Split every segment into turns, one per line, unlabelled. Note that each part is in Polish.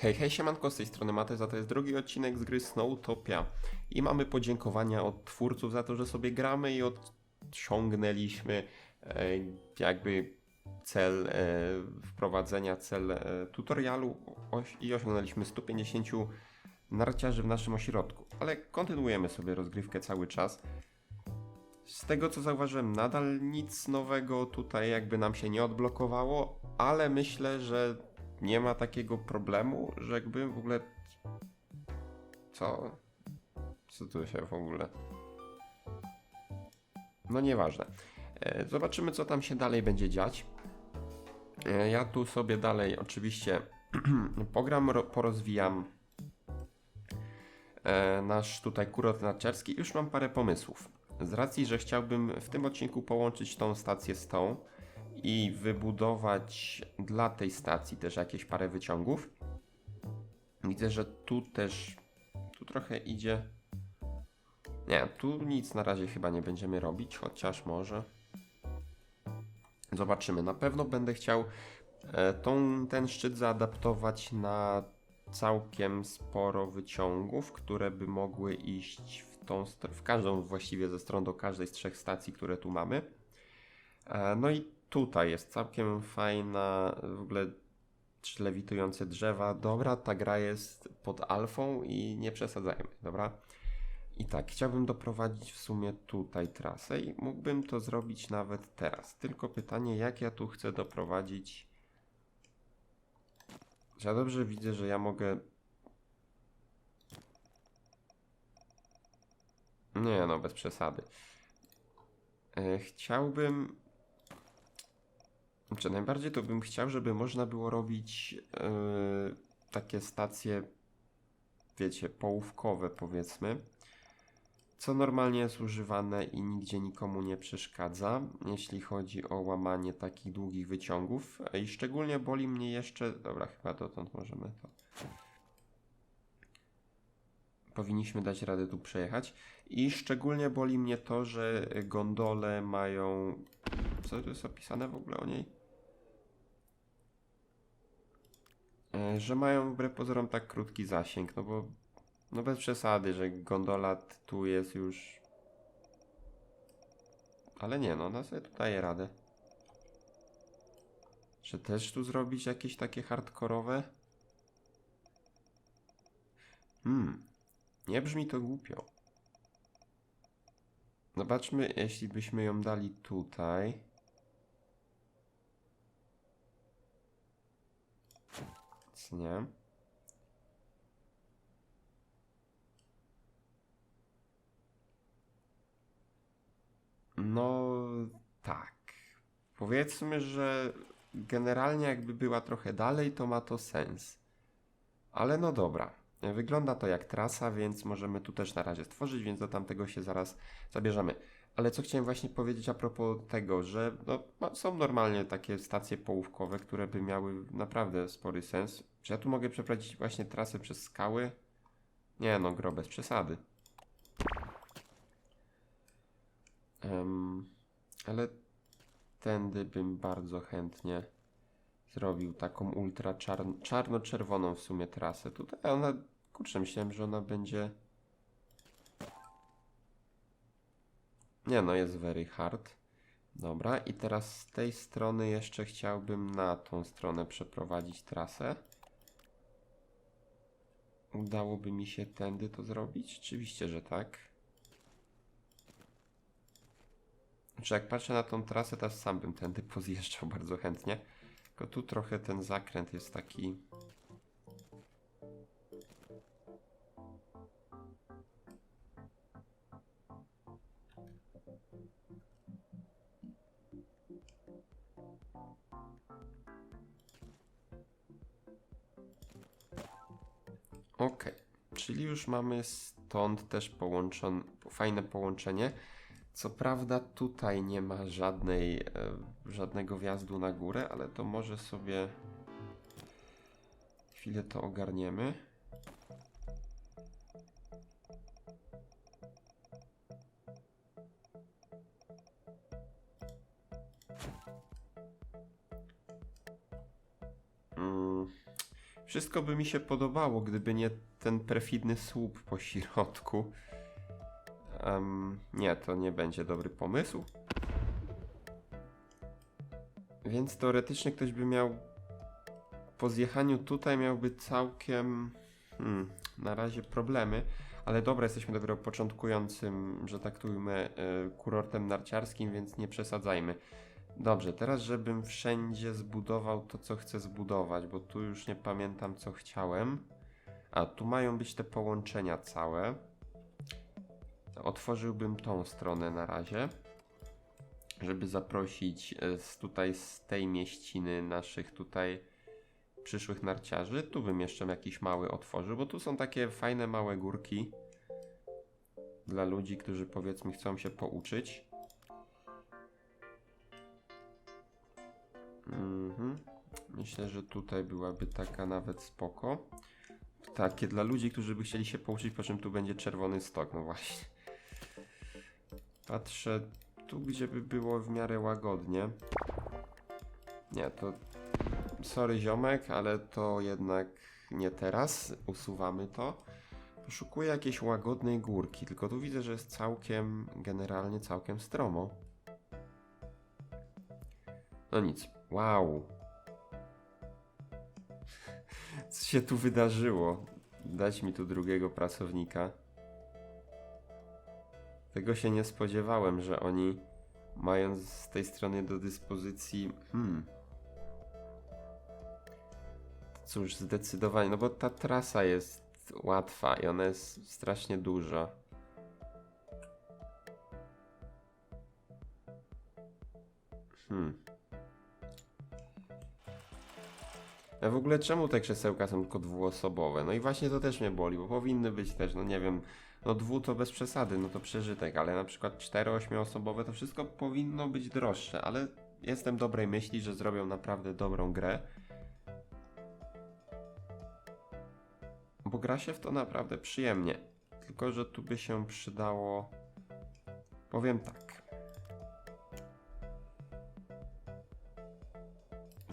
Hej, hej, siemanko, z tej strony Mateza, to jest drugi odcinek z gry Snowtopia i mamy podziękowania od twórców za to, że sobie gramy i odciągnęliśmy e, jakby cel e, wprowadzenia, cel e, tutorialu oś, i osiągnęliśmy 150 narciarzy w naszym ośrodku, ale kontynuujemy sobie rozgrywkę cały czas. Z tego co zauważyłem, nadal nic nowego tutaj jakby nam się nie odblokowało, ale myślę, że nie ma takiego problemu, że jakby w ogóle. Co? Co tu się w ogóle. No nieważne. E, Zobaczymy, co tam się dalej będzie dziać. E, Ja tu sobie dalej oczywiście pogram, ro- porozwijam e, nasz tutaj kurort narciarski. Już mam parę pomysłów. Z racji, że chciałbym w tym odcinku połączyć tą stację z tą i wybudować dla tej stacji też jakieś parę wyciągów. Widzę, że tu też tu trochę idzie. Nie, tu nic na razie chyba nie będziemy robić, chociaż może. Zobaczymy. Na pewno będę chciał e, tą, ten szczyt zaadaptować na całkiem sporo wyciągów, które by mogły iść w tą w każdą właściwie ze stron do każdej z trzech stacji, które tu mamy. E, No i tutaj jest całkiem fajna, w ogóle trz- lewitujące drzewa. Dobra, ta gra jest pod alfą i nie przesadzajmy, dobra? I tak, chciałbym doprowadzić w sumie tutaj trasę i mógłbym to zrobić nawet teraz. Tylko pytanie, jak ja tu chcę doprowadzić... Czy Ja dobrze widzę, że ja mogę... Nie no, bez przesady. E, Chciałbym znaczy, najbardziej to bym chciał, żeby można było robić yy, takie stacje, wiecie, połówkowe powiedzmy, co normalnie jest używane i nigdzie nikomu nie przeszkadza, jeśli chodzi o łamanie takich długich wyciągów. I szczególnie boli mnie jeszcze, dobra, chyba dotąd możemy to. Powinniśmy dać radę tu przejechać. I szczególnie boli mnie to, że gondole mają. Co tu jest opisane w ogóle o niej? E, Że mają wbrew pozorom tak krótki zasięg, no bo no bez przesady, że gondola tu jest już. Ale nie, no ona sobie tu daje radę. Że też tu zrobić jakieś takie hardkorowe? Hmm, nie brzmi to głupio. Zobaczmy, jeśli byśmy ją dali tutaj. Nic nie. No tak. Powiedzmy, że generalnie jakby była trochę dalej, to ma to sens. Ale no dobra. Wygląda to jak trasa, więc możemy tu też na razie stworzyć, więc do tamtego się zaraz zabierzemy. Ale co chciałem właśnie powiedzieć a propos tego, że no, ma- są normalnie takie stacje połówkowe, które by miały naprawdę spory sens. Czy ja tu mogę przeprowadzić właśnie trasę przez skały? Nie no, gro, bez przesady. Em, ale tędy bym bardzo chętnie zrobił taką ultra czarn- czarno-czerwoną w sumie trasę. Tutaj ona, kurczę, myślałem, że ona będzie... Nie no, jest very hard. Dobra, i teraz z tej strony jeszcze chciałbym na tą stronę przeprowadzić trasę. Udałoby mi się tędy to zrobić? Oczywiście, że tak. Znaczy, jak patrzę na tą trasę, to sam bym tędy pozjeżdżał bardzo chętnie. Tylko tu trochę ten zakręt jest taki. Okej, czyli już mamy stąd też połączone, fajne połączenie. Co prawda tutaj nie ma żadnej, e, żadnego wjazdu na górę, ale to może sobie chwilę to ogarniemy. Wszystko by mi się podobało, gdyby nie ten perfidny słup po środku. Em, nie, to nie będzie dobry pomysł. Więc teoretycznie ktoś by miał. Po zjechaniu tutaj miałby całkiem. Hmm, na razie problemy. Ale dobra, jesteśmy dopiero początkującym, że tak tu ujmę, e, kurortem narciarskim, więc nie przesadzajmy. Dobrze, teraz żebym wszędzie zbudował to, co chcę zbudować, bo tu już nie pamiętam, co chciałem. A, tu mają być te połączenia całe. Otworzyłbym tą stronę na razie, żeby zaprosić e, z tutaj z tej mieściny naszych tutaj przyszłych narciarzy. Tu bym jeszcze jakiś mały otworzył, bo tu są takie fajne małe górki dla ludzi, którzy powiedzmy chcą się pouczyć. Mhm. Myślę, że tutaj byłaby taka nawet spoko. Takie dla ludzi, którzy by chcieli się pouczyć, po czym tu będzie czerwony stok, no właśnie. Patrzę tu, gdzie by było w miarę łagodnie. Nie, to sorry ziomek, ale to jednak nie teraz. Usuwamy to. Poszukuję jakiejś łagodnej górki, tylko tu widzę, że jest całkiem, generalnie całkiem stromo. No nic. Wow. Co się tu wydarzyło? Dać mi tu drugiego pracownika. Tego się nie spodziewałem, że oni mają z tej strony do dyspozycji. Hmm. Cóż, zdecydowanie, no bo ta trasa jest łatwa i ona jest strasznie duża. Hmm. W ogóle czemu te krzesełka są tylko dwuosobowe? No i właśnie to też mnie boli, bo powinny być też, no nie wiem, no dwu to bez przesady, no to przeżytek, ale na przykład cztero, to wszystko powinno być droższe, ale jestem dobrej myśli, że zrobią naprawdę dobrą grę. Bo gra się w to naprawdę przyjemnie. Tylko, że tu by się przydało. Powiem tak.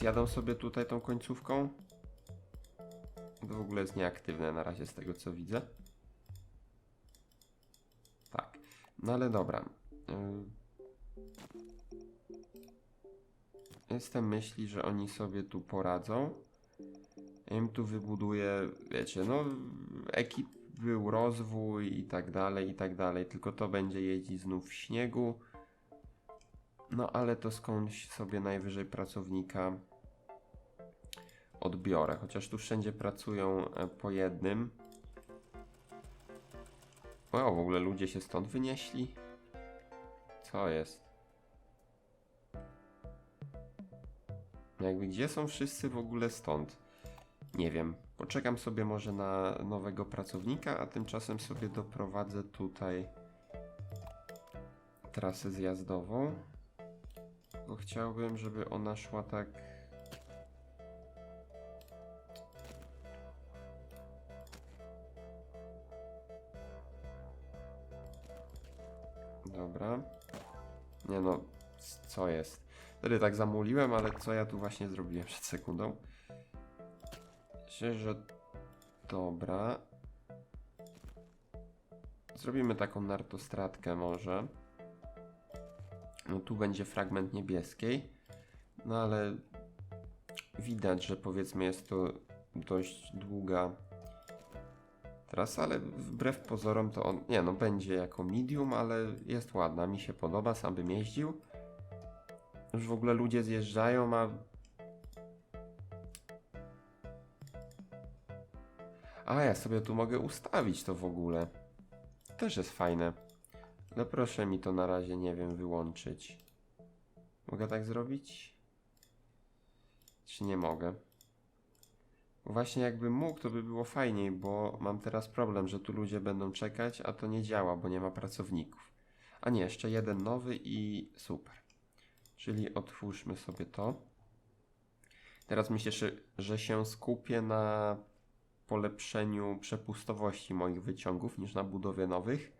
Zjadą sobie tutaj tą końcówką. To w ogóle jest nieaktywne na razie z tego co widzę. Tak. No ale dobra. Yy. Jestem myśli, że oni sobie tu poradzą. Ja im tu wybuduję, wiecie, no ekip był rozwój i tak dalej, i tak dalej, tylko to będzie jeździć znów w śniegu. No ale to skądś sobie najwyżej pracownika odbiorę, chociaż tu wszędzie pracują e, po jednym. O, w ogóle ludzie się stąd wynieśli? Co jest? Jakby gdzie są wszyscy w ogóle stąd? Nie wiem. Poczekam sobie może na nowego pracownika, a tymczasem sobie doprowadzę tutaj trasę zjazdową. Bo chciałbym, żeby ona szła tak. Dobra. Nie no, co jest? Wtedy tak zamuliłem, ale co ja tu właśnie zrobiłem przed sekundą? Myślę, że dobra. Zrobimy taką nartostratkę może. No tu będzie fragment niebieskiej. No ale widać, że powiedzmy jest to dość długa trasa, ale wbrew pozorom to on, nie no, będzie jako medium, ale jest ładna, mi się podoba, sam bym jeździł. Już w ogóle ludzie zjeżdżają, a A, ja sobie tu mogę ustawić to w ogóle. Też jest fajne. No proszę mi to na razie, nie wiem, wyłączyć. Mogę tak zrobić? Czy nie mogę? Właśnie jakbym mógł, to by było fajniej, bo mam teraz problem, że tu ludzie będą czekać, a to nie działa, bo nie ma pracowników. A nie, jeszcze jeden nowy i super. Czyli otwórzmy sobie to. Teraz myślę, że, że się skupię na polepszeniu przepustowości moich wyciągów niż na budowie nowych.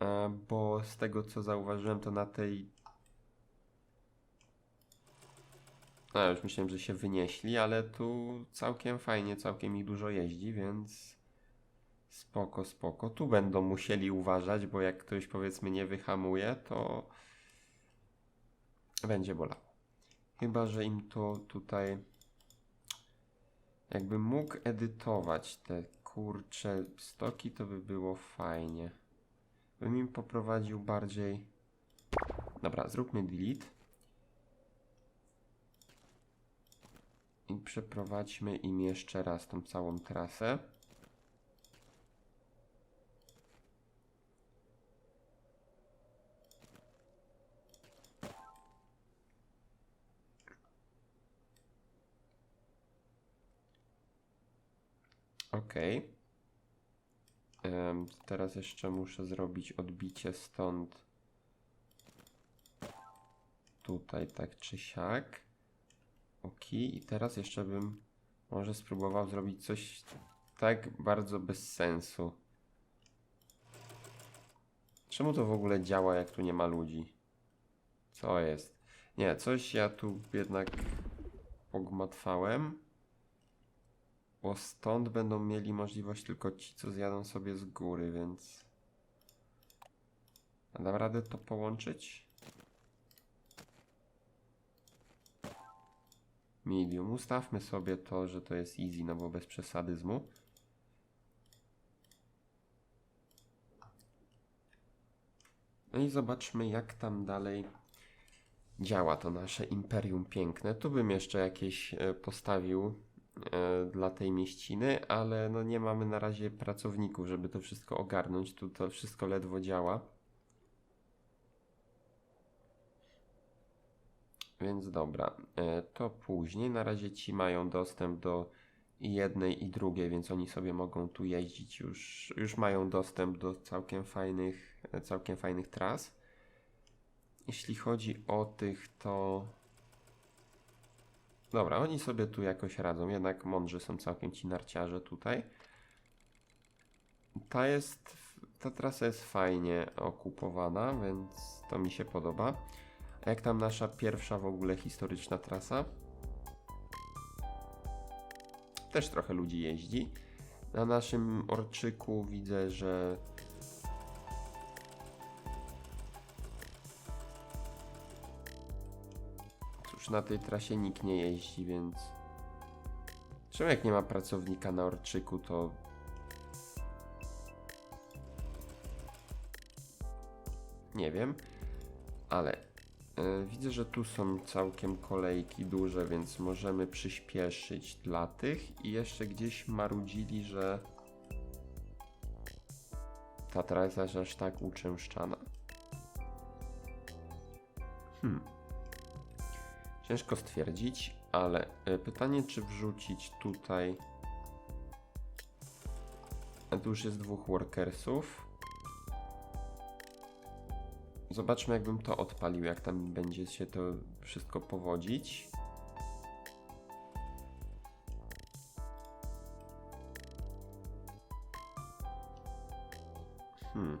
E, Bo z tego co zauważyłem, to na tej. No, już myślałem, że się wynieśli, ale tu całkiem fajnie, całkiem ich dużo jeździ, więc spoko, spoko. Tu będą musieli uważać, bo jak ktoś powiedzmy nie wyhamuje, to będzie bolało. Chyba, że im to tutaj jakbym mógł edytować te kurcze stoki, to by było fajnie. Bym im poprowadził bardziej. Dobra, zróbmy delete. I przeprowadźmy im jeszcze raz tą całą trasę. Ok. Teraz jeszcze muszę zrobić odbicie stąd. Tutaj tak czy siak. Ok, i teraz jeszcze bym może spróbował zrobić coś tak bardzo bez sensu. Czemu to w ogóle działa, jak tu nie ma ludzi? Co jest? Nie, coś ja tu jednak pogmatwałem. Bo stąd będą mieli możliwość tylko ci, co zjadą sobie z góry, więc... A dam radę to połączyć? Medium. Ustawmy sobie to, że to jest easy, no bo bez przesadyzmu. No i zobaczmy, jak tam dalej działa to nasze imperium piękne. Tu bym jeszcze jakieś e, postawił e, dla tej mieściny, ale no nie mamy na razie pracowników, żeby to wszystko ogarnąć. Tu to wszystko ledwo działa. Więc dobra, e, to później. Na razie ci mają dostęp do jednej i drugiej, więc oni sobie mogą tu jeździć już. Już mają dostęp do całkiem fajnych, e, całkiem fajnych tras. Jeśli chodzi o tych, to. Dobra, oni sobie tu jakoś radzą. Jednak mądrzy są całkiem ci narciarze tutaj. Ta jest. Ta trasa jest fajnie okupowana, więc to mi się podoba. Jak tam nasza pierwsza w ogóle historyczna trasa? Też trochę ludzi jeździ. Na naszym orczyku widzę, że cóż, na tej trasie nikt nie jeździ, więc czemu jak nie ma pracownika na orczyku, to nie wiem, Widzę, że tu są całkiem kolejki duże, więc możemy przyspieszyć dla tych i jeszcze gdzieś marudzili, że ta trasa jest aż tak uczęszczana. Hmm. Ciężko stwierdzić, ale e, pytanie, czy wrzucić tutaj. Tu już jest dwóch workersów. Zobaczmy, jakbym to odpalił, jak tam będzie się to wszystko powodzić. Hmm.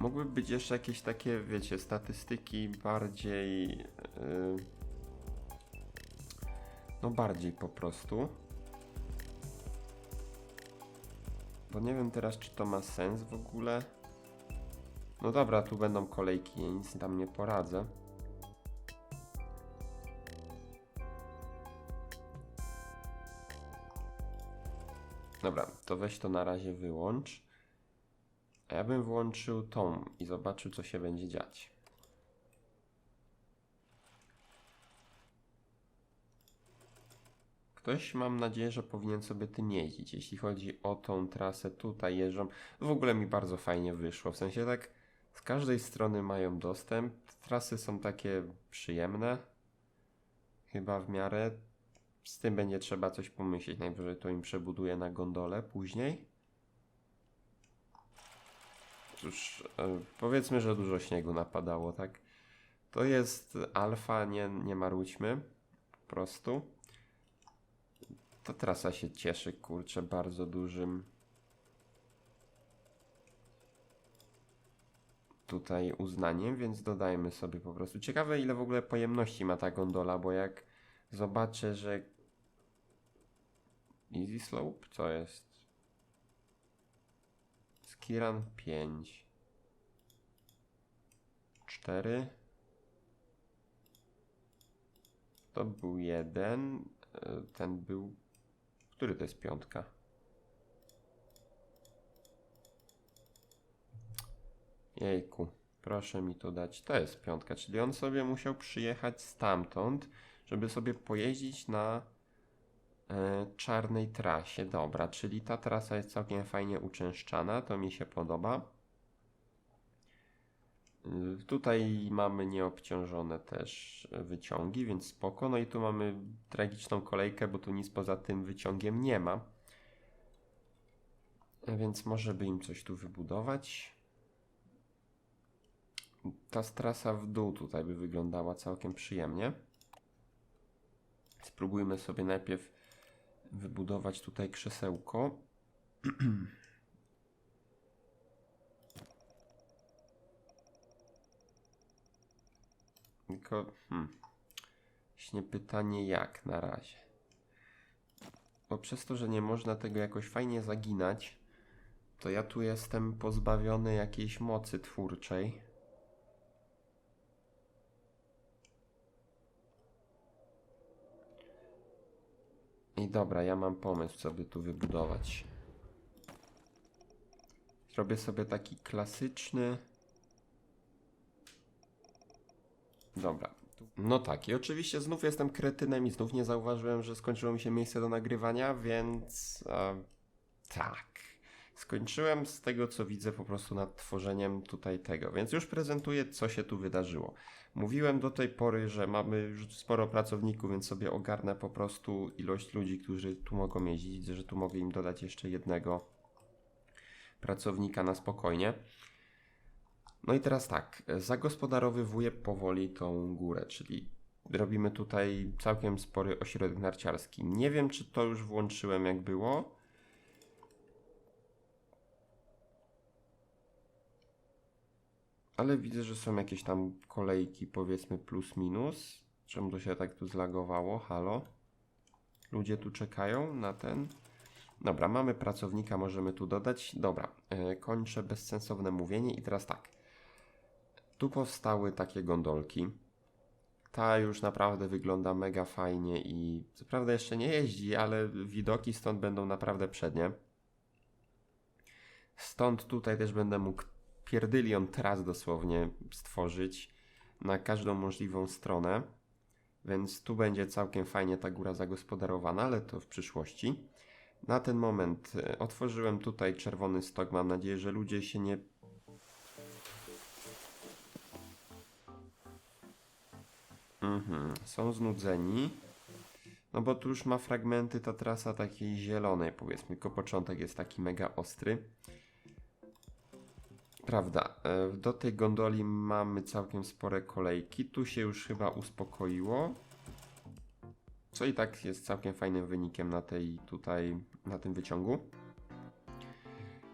Mogły być jeszcze jakieś takie, wiecie, statystyki bardziej. Yy, no, bardziej po prostu. Bo nie wiem teraz, czy to ma sens w ogóle. No dobra, tu będą kolejki, ja nic tam nie poradzę. Dobra, to weź to na razie wyłącz. A ja bym włączył tą i zobaczył, co się będzie dziać. Ktoś mam nadzieję, że powinien sobie tym jeździć. Jeśli chodzi o tą trasę, tutaj jeżdżą. W ogóle mi bardzo fajnie wyszło. W sensie tak z każdej strony mają dostęp. Trasy są takie przyjemne. Chyba w miarę. Z tym będzie trzeba coś pomyśleć. Najwyżej to im przebuduję na gondolę później. Cóż, e, powiedzmy, że dużo śniegu napadało, tak? To jest alfa, nie, nie marudźmy. Po prostu. Ta trasa się cieszy, kurczę, bardzo dużym. Tutaj uznaniem, więc dodajmy sobie po prostu. Ciekawe ile w ogóle pojemności ma ta gondola, bo jak zobaczę, że Easy Slope, co jest? Skiran 5 4 To był jeden, e, ten był... Który to jest piątka? Jejku, proszę mi to dać. To jest piątka, czyli on sobie musiał przyjechać stamtąd, żeby sobie pojeździć na e, czarnej trasie. Dobra, czyli ta trasa jest całkiem fajnie uczęszczana, to mi się podoba. Tutaj mamy nieobciążone też wyciągi, więc spoko. No i tu mamy tragiczną kolejkę, bo tu nic poza tym wyciągiem nie ma. Więc może by im coś tu wybudować. Ta trasa w dół tutaj by wyglądała całkiem przyjemnie. Spróbujmy sobie najpierw wybudować tutaj krzesełko. Tylko, hmm, właśnie pytanie jak na razie. Bo przez to, że nie można tego jakoś fajnie zaginać, to ja tu jestem pozbawiony jakiejś mocy twórczej. I dobra, ja mam pomysł, co by tu wybudować. Zrobię sobie taki klasyczny. Dobra. No tak, i oczywiście znów jestem kretynem i znów nie zauważyłem, że skończyło mi się miejsce do nagrywania, więc e, tak. Skończyłem z tego, co widzę po prostu nad tworzeniem tutaj tego, więc już prezentuję, co się tu wydarzyło. Mówiłem do tej pory, że mamy już sporo pracowników, więc sobie ogarnę po prostu ilość ludzi, którzy tu mogą jeździć, że tu mogę im dodać jeszcze jednego pracownika na spokojnie. No i teraz tak, zagospodarowywuję powoli tą górę, czyli robimy tutaj całkiem spory ośrodek narciarski. Nie wiem, czy to już włączyłem jak było. Ale widzę, że są jakieś tam kolejki, powiedzmy plus minus. Czemu to się tak tu zlagowało? Halo? Ludzie tu czekają na ten. Dobra, mamy pracownika, możemy tu dodać. Dobra, e, kończę bezsensowne mówienie i teraz tak. Tu powstały takie gondolki. Ta już naprawdę wygląda mega fajnie i co prawda jeszcze nie jeździ, ale widoki stąd będą naprawdę przednie. Stąd tutaj też będę mógł pierdylion tras dosłownie stworzyć na każdą możliwą stronę. Więc tu będzie całkiem fajnie ta góra zagospodarowana, ale to w przyszłości. Na ten moment e, otworzyłem tutaj czerwony stok. Mam nadzieję, że ludzie się nie Mhm, są znudzeni. No bo tu już ma fragmenty ta trasa takiej zielonej, powiedzmy, tylko początek jest taki mega ostry. Prawda, e, do tej gondoli mamy całkiem spore kolejki. Tu się już chyba uspokoiło. Co i tak jest całkiem fajnym wynikiem na tej tutaj, na tym wyciągu.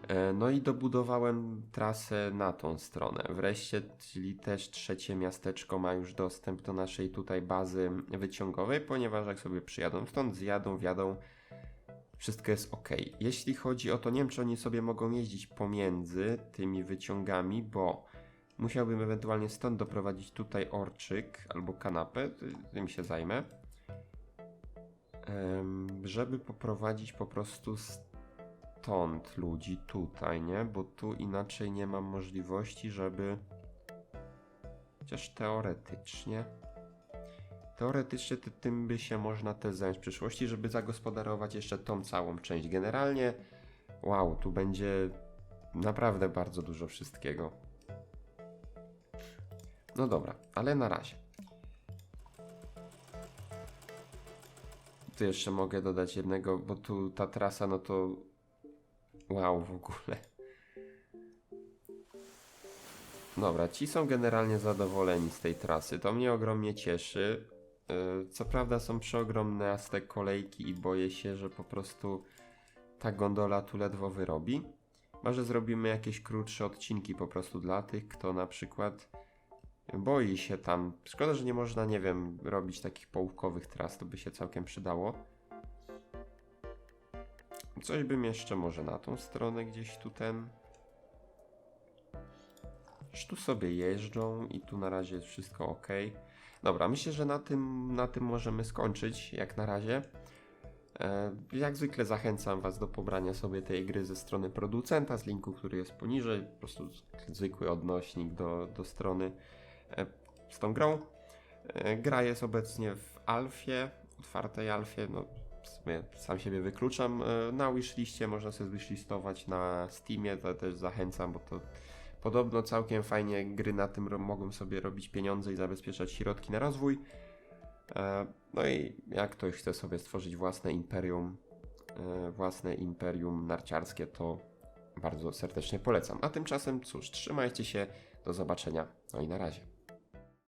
E, No i dobudowałem trasę na tą stronę. Wreszcie, czyli też trzecie miasteczko ma już dostęp do naszej tutaj bazy wyciągowej, ponieważ jak sobie przyjadą stąd, zjadą, wjadą, wszystko jest ok. Jeśli chodzi o to, nie wiem czy oni sobie mogą jeździć pomiędzy tymi wyciągami, bo musiałbym ewentualnie stąd doprowadzić tutaj orczyk albo kanapę, ty- tym się zajmę, żeby poprowadzić po prostu stąd ludzi tutaj, nie? Bo tu inaczej nie mam możliwości, żeby. Chociaż teoretycznie. Teoretycznie ty, tym by się można też zająć w przyszłości, żeby zagospodarować jeszcze tą całą część. Generalnie, wow, tu będzie naprawdę bardzo dużo wszystkiego. No dobra, ale na razie. Tu jeszcze mogę dodać jednego, bo tu ta trasa, no to Wow, w ogóle. Dobra, ci są generalnie zadowoleni z tej trasy. To mnie ogromnie cieszy. Yy, Co prawda są przeogromne te kolejki i boję się, że po prostu ta gondola tu ledwo wyrobi. Może zrobimy jakieś krótsze odcinki po prostu dla tych, kto na przykład boi się tam. Szkoda, że nie można, nie wiem, robić takich połówkowych tras, to by się całkiem przydało. Coś bym jeszcze może na tą stronę gdzieś tu ten. Już tu sobie jeżdżą i tu na razie jest wszystko ok. Dobra, myślę, że na tym, na tym możemy skończyć jak na razie. E, Jak zwykle zachęcam Was do pobrania sobie tej gry ze strony producenta, z linku, który jest poniżej. Po prostu zwykły odnośnik do, do strony e, z tą grą. E, Gra jest obecnie w alfie, otwartej alfie. No, sam siebie wykluczam. E, Na wishliście można sobie wishlistować na Steamie, to też zachęcam, bo to podobno całkiem fajnie gry na tym mogą sobie robić pieniądze i zabezpieczać środki na rozwój. E, No i jak ktoś chce sobie stworzyć własne imperium, e, własne imperium narciarskie, to bardzo serdecznie polecam. A tymczasem cóż, trzymajcie się, do zobaczenia, no i na razie.